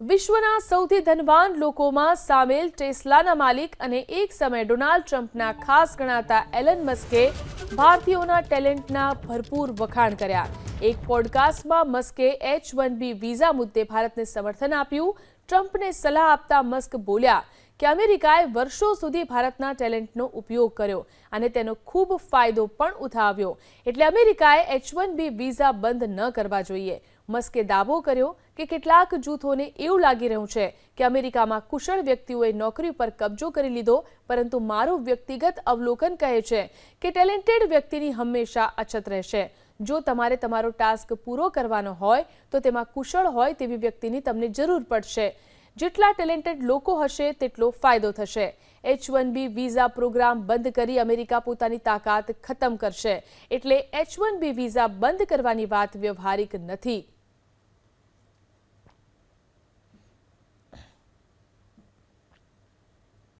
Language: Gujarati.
વિશ્વના સૌથી ધનવાન લોકોમાં સામેલ ટેસ્લાના માલિક અને એક સમયે ડોનાલ્ડ ટ્રમ્પના ખાસ ગણાતા એલન મસ્કે ભારતીયોના ટેલેન્ટના ભરપૂર વખાણ કર્યા. એક પોડકાસ્ટમાં મસ્કે એચ વન બી વિઝા મુદ્દે ભારતને સમર્થન આપ્યું. ટ્રમ્પને સલાહ આપતા મસ્ક બોલ્યા કે અમેરિકાએ વર્ષો સુધી ભારતના ટેલેન્ટનો ઉપયોગ કર્યો અને તેનો ખૂબ ફાયદો પણ ઉઠાવ્યો. એટલે અમેરિકાએ એચ વન બી વિઝા બંધ ન કરવા જોઈએ. મસ્કે દાવો કર્યો કે કેટલાક જૂથોને એવું લાગી રહ્યું છે કે અમેરિકામાં કુશળ વ્યક્તિઓએ નોકરી પર કબજો કરી લીધો, પરંતુ મારું વ્યક્તિગત અવલોકન કહે છે કે ટેલેન્ટેડ વ્યક્તિની હંમેશા અછત રહેશે. જો તમારે તમારો ટાસ્ક પૂરો કરવાનો હોય, તો તેમાં કુશળ હોય તેવી વ્યક્તિની તમને જરૂર પડશે. જેટલા ટેલેન્ટેડ લોકો હશે, તેટલો ફાયદો થશે. H one B visa programme બંધ કરી અમેરિકા પોતાની તાકાત ખતમ કરશે. એટલે એચ વન બી વિઝા બંધ કરવાની વાત વ્યવહારિક નથી.